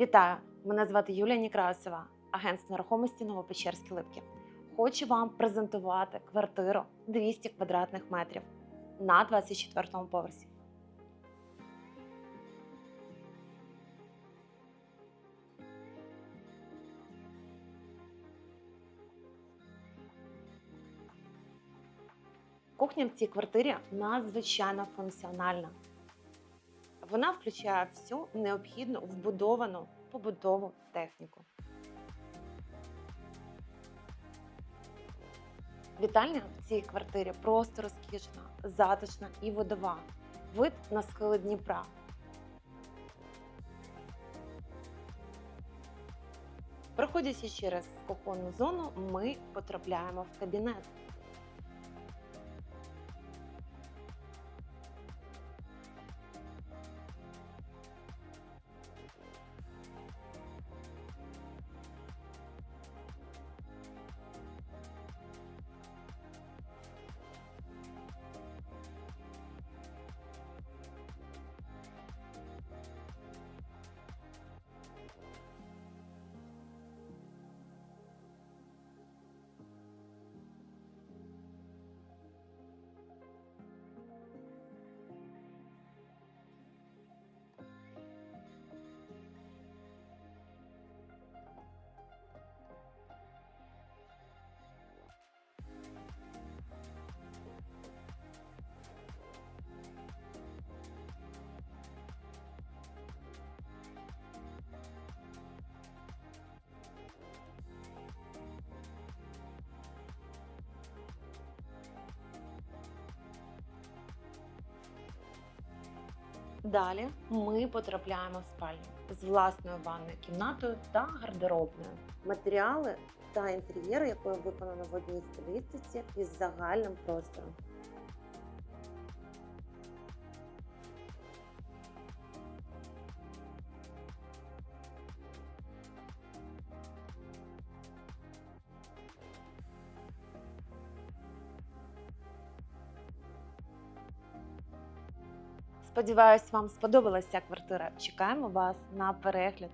Вітаю! Мене звати Юлія Нікрасова, агентство нерухомості Новопечерські Липки. Хочу вам презентувати квартиру 200 квадратних метрів на 24-му поверсі. Кухня в цій квартирі надзвичайно функціональна. Вона включає всю необхідну вбудовану побутову техніку. Вітальня в цій квартирі просто розкішна, затишна і водова. Вид на схили Дніпра. Проходячи через кухонну зону, ми потрапляємо в кабінет. Далі ми потрапляємо в спальню з власною ванною кімнатою та гардеробною. Матеріали та інтер'єр, якою виконано в одній стилістиці із загальним простором. Сподіваюсь, вам сподобалася квартира. Чекаємо вас на перегляд.